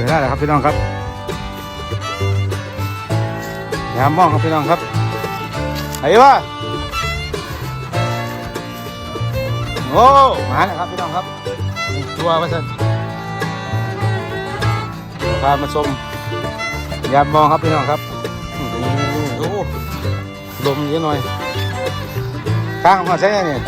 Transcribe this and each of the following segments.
อได้แล้วครับพี่น้องครับยามมองครับพี่น้องครับไอ้วะโอ้มาแล้วครับพี่น้องครับตัวมาสันพามาชมยามมองครับพี่น้องครับอื้อหือโอ้ลมเยอะหน่อยข้างมาใช่ไหมเนี่ย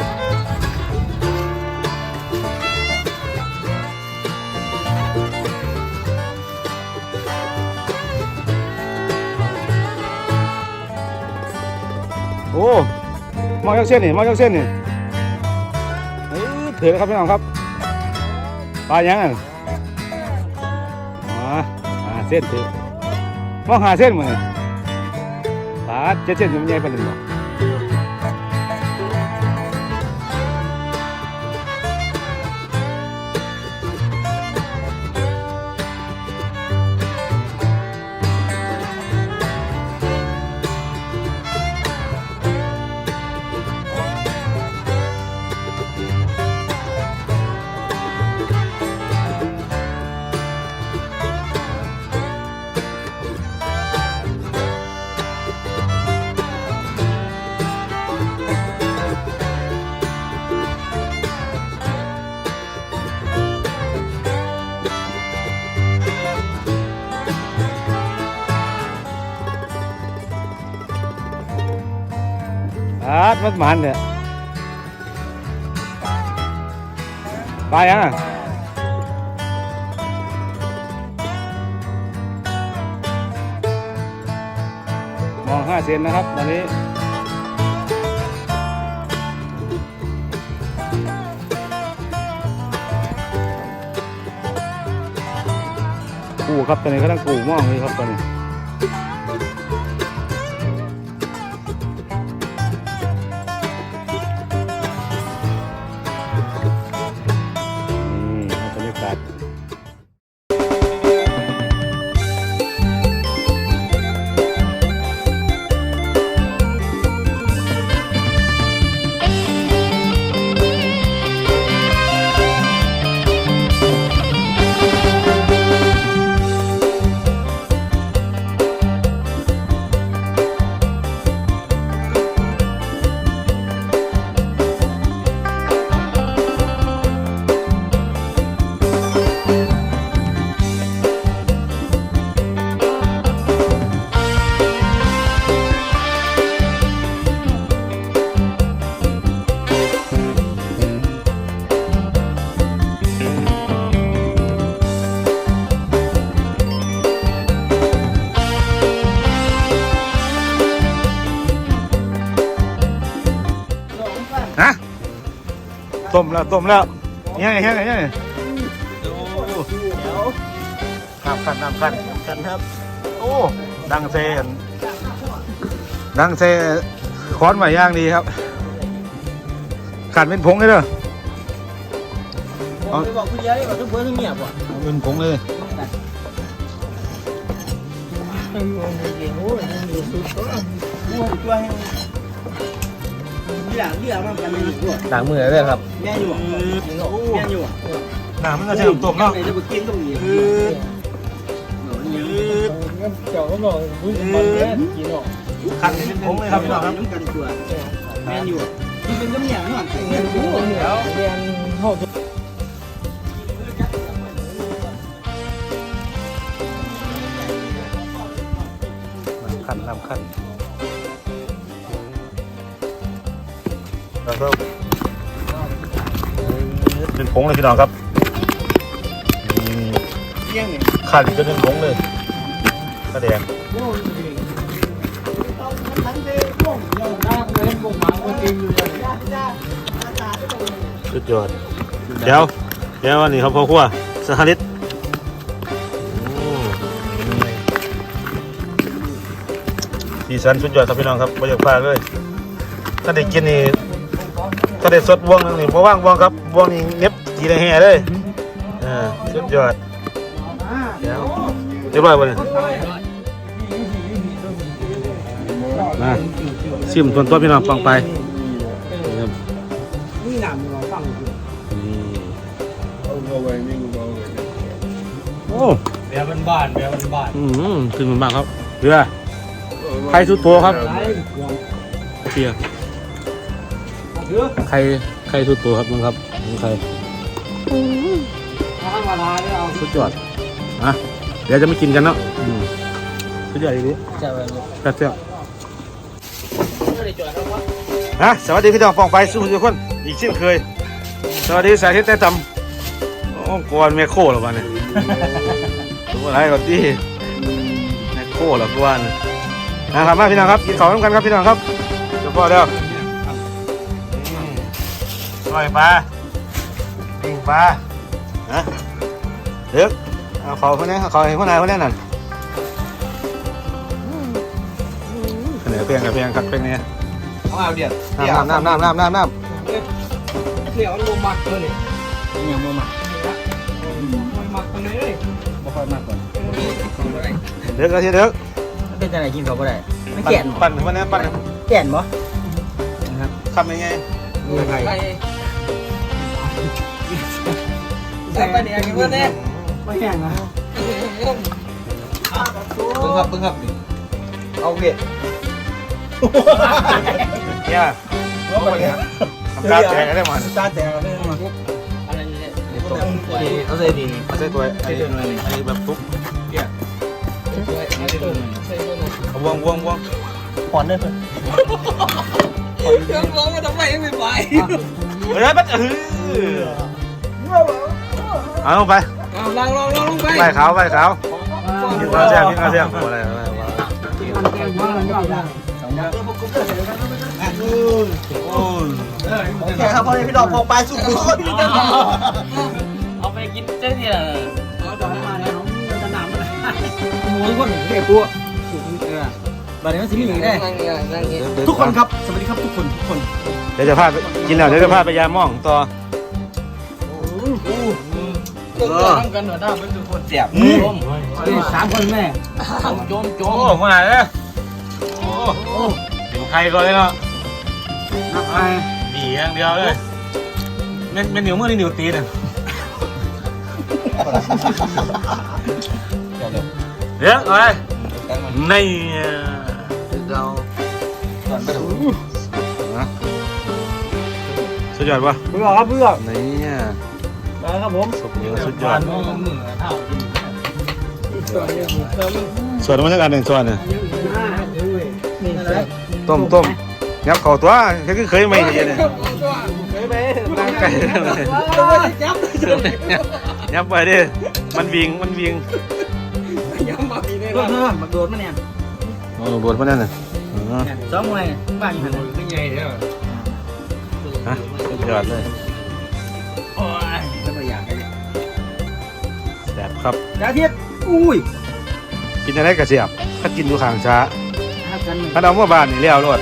โอ้มองยักเส้นนี่มองยักเส้นนี่เออเถือแล้วครับพี่น้องครับปลายังอะหาเส้นเถือมองหาเส้นมั้งนี่ปลาเจ็ดเส้นอยู่มันใหญ่ปานนี้บ่ป ลาดมันมันเนี่ยปอะมองห้าเซนนะครับตอนนี้กูครับตอนนี้ก็ต้องกูมองเลยครับตอนนี้ ฮะต้มแล้วต้มแล้วยังไงยังไงยังไงโอ้น้ำขันน้ำขันกันครับ โอ้ ดังเซนดังเซค้อนใหม่ย่างดีครับขันเป็นผงเลยเด้อผมไปบอกคุณยายว่าทุกเพื่อนเงียบว่ะเอาเป็นผงเลยไม่รู้ไม่เก่งโอ้ยไม่มีสุดตัวโอ้ยตัวให้ หลังหลังมันกันไม่ดีกว่างมือเลยครับแม่อยู่อะแม่อยู่อะน้ำมันจะใช้ต้มเนาะไหนจะไปกินตรงนี้อืดเจ้าก็บอกมึงมันแค่กินหรอกขันเป็นผงเลยครับพี่น้องครับน้ำกันตัวแม่อยู่ที่เป็นกำเนียงหน่อยเงินกูเดี๋ยวเรียนเข้าน้ำขันน้ำขัน แล้วก็เป็นผงเลยพี่น้องครับอืมเที่ยงเนี่ยขันจนเป็นผงเลยกระแดงโอ้ยทั้งเด้พวกเราได้เล่นพวกหมาคนจริงอยู่เลยสุดยอดเดี๋ยวเดี๋ยวอันนี้ครับพ่อครัวสหริตอืมสีสันสุดยอดครับพี่น้องครับไม่อยากพลาดเลยถ้าได้กินนี่ ถ้าได้สดวงหนึงนี่บ่ว่างวงครับวงนี้เน็บกีได้แห่เลยอ่าสุดยอดเดี๋ยวเรียบร้อยบ่เนี่ยมาซิมต้นต้นพี่น้องฟังไปนี่ครับนี่หนำเราฟังนี่โอ้แบบบ้านๆแบบบ้านอืมขึ้นมันมากครับเรือใครสุดโตครับเชียร์ ใครใครสุดโตครับมึงครับมึงใครธรรมดาเนี่ยเอาสุดยอดอะเดี๋ยวจะไม่กินกันเนาะอืมสุดยอดอีกทีจะไปเลยแป๊บเดียวฮะสวัสดีพี่น้องฟองไปสู้ทุกคนอีกเช่นเคย สวัสดีสายเทศแต่ตำโอ้กวนแม่โคเหรอวะเนี่ยตัวอะไรก่อนที่แม่โคเหรอกวนนะครับมาพี่น้องครับกินข้าวร่วมกันครับพี่น้องครับเดี๋ยวพอเด้ออืม ปล่อยปลาปิ้งปลาฮะเด็กเอาเขาคนนี้เอาเขาให้คนไหนคนนี้นั่นข้าวเหนียวเพียงกับเพียงครับเพียงนี้เอาเอาเดี๋ยวน้ำน้ำน้ำน้ำน้ำน้เดี๋ยวมันบ่มักตัวนี้ยังบ่มักมันมักตัวนี้เลยบ่ค่อยมักก่อนำเด็กก็ทีเด็กเป็นอะไรกินเขาบ่ได้ไม่แก่นปั่นปั่นนี้ปั่นแก่นบ่ทำยังไงมีใครใส่ไปเนี่ยกินเพื่อนเนี่ยไม่แห้งนะเพิ่งครับเพิ่งครับเอาเวียดเนี่ยทำตาแตกได้หมดตาแตกเลยมาเอาใส่ดีมาใส่ตัวไอ้ไอ้แบบทุกวงวงวงผ่อนเลยเพิ่อนเครื่องร้องมาทำไมไม่ไปเฮ้ยปั๊ดเออ เอาลงไปเอาลองลองลองลงไปใบขาวใบขาวกินข้าวแซ่บกินข้าวแซ่บอะไรอะไรมันแก่ว่ามันยอดได้โอ้ยโอเคครับพ่อพี่ดอกพอไปสุดสุดเอาไปกินเจ้าที่ละเอาดอกมาแล้วน้องมีจะนำหมูคนเด็กปัวเออบัดนี้มันสิมีอีกได้นั่งเนี่ยนั่งเนี่ยทุกคนครับ สวัสดีครับทุกคนทุกคน เดี๋ยวจะพาไปกินแล้วเดี๋ยวจะพาไปยามม่องต่อ ก็ทำกันหน่อยได้เป็นทุกคนเสียบสามคนแม่โจมโจมโอ้มาเนี่ยโอ้ถึงใครก่อนเลยเนาะนักไอบีอย่างเดียวเลยเม่นเม่นนิ้วมือนี่เหนิ้วตีนอะเดี๋ยวอะไรในเราก่อนไปดูสุดยอดปะเพื่อครับเพื่อนี่ มาครับผมสุดยอดสุดยอดมือเท่าส่วนมันจะการหนึ่งส่วนเนี่ยนี่ใช่ต้มต้มยับเข่าตัวแค่เคยไหมเนี่ยเนี่ยนั่งไก่ยับไปดิมันวิ่งมันวิ่งย้ำมาปีนี้เพื่อเพื่อมาโดดมาเนี่ยโอ้โดดมานั่นน่ะสองมวยบ้านอยู่หันขึ้นใหญ่แล้วฮะสุดยอดเลย ครับดาเทียดอุ้ยกินอะไรกระเสียบถ้ากินดูขางช้าฮักกันถ้าเอาเมื่อบ้านนี่เลี้ยวรถ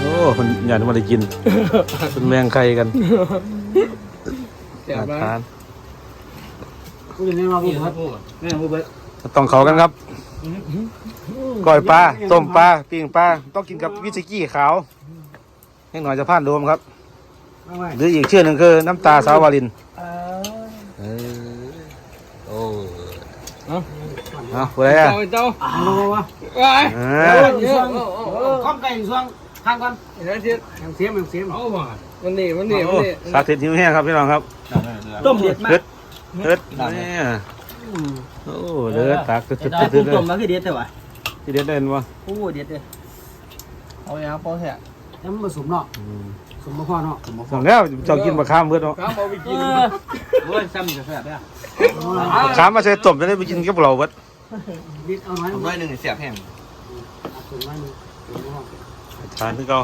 โอ้คนอยากมาได้กินเป็นแมงไข่กันเสียบอามาทานกูจะเนี่ยมาบุบครับแม่บุบเบิ้ลต้องเขากันครับก้อยปลาต้มปลาปิ้งปลาต้องกินกับวิสกี้ขาวให้หน่อยจะผ่านโดมครับมาไว้หรืออีกชื่อหนึ่งคือน้ำตาสาววาลิน เออ โอ้ เอาอะไรอะ เจ้าเจ้าวะไปอ่าข้อมไก่ช่วงข้างก่อนเดี๋ยวเทียยังเสียมยังเสียมเอามามันนี่มันนี่มันนี่สาธิตหิวแห้งครับพี่น้องครับต้มเด็ดมากเด็ดเด็ดเนี่ยโอ้เด็ดตักตึ๊ดตึ๊ดได้ตึ๊ดต้มแล้วคือเด็ดแต่ว่าที่เด็ดเด่นวะโอ้เด็ดเลยเอาอย่างพอแท้แล้วมันผสมเนาะ สมมะพร้าวเนาะสองแล้วเจ้ากินมะขามเพื่อนเนาะข้าวเอาไปกินเว้ยซ้ำจะแซ่บอะมะขามมาใส่ต้มจะได้ไปกินกับเราเบิดดิดเอาน้อยน้อยหนึ่งเสียบแห้งทานที่เก่า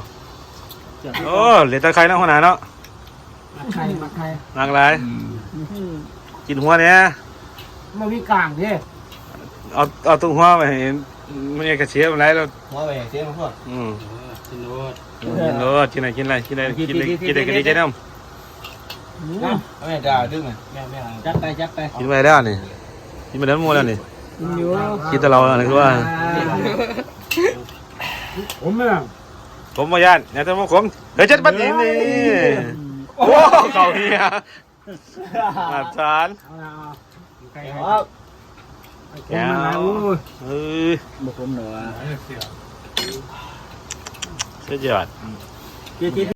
โอ้เหลือตะไคร้นะหัวหน้าเนาะไข่มาไข่หลากหลายกินหัวเนี่ยมาวิ่งกลางดิเอาเอาตรงหัวไปเห็นมันยังกระเชียบอะไรแล้วหัวไปเสียบมาพวกอืม กินโนดกินโลดกินอะไรกินอะไรกินอะไรกินอะไรกินอะไรกินอะไรกินน้เอาไม่ด่าดึงไงจัดไปจัดไปำกินไปแล้วนี่กินไปแล้วหมดแล้วนี่อยู่กินแต่เราอะไรคือว่าผมเนี่ยผมมาย่านอย่าทำผมเฮ้ยจัดบัดนี้นี่โอ้เก่าเฮียมาทานเอาละเอาไก่ครับแก้วเฮ้ยบุกผมเหนือสุดย อดที่ที่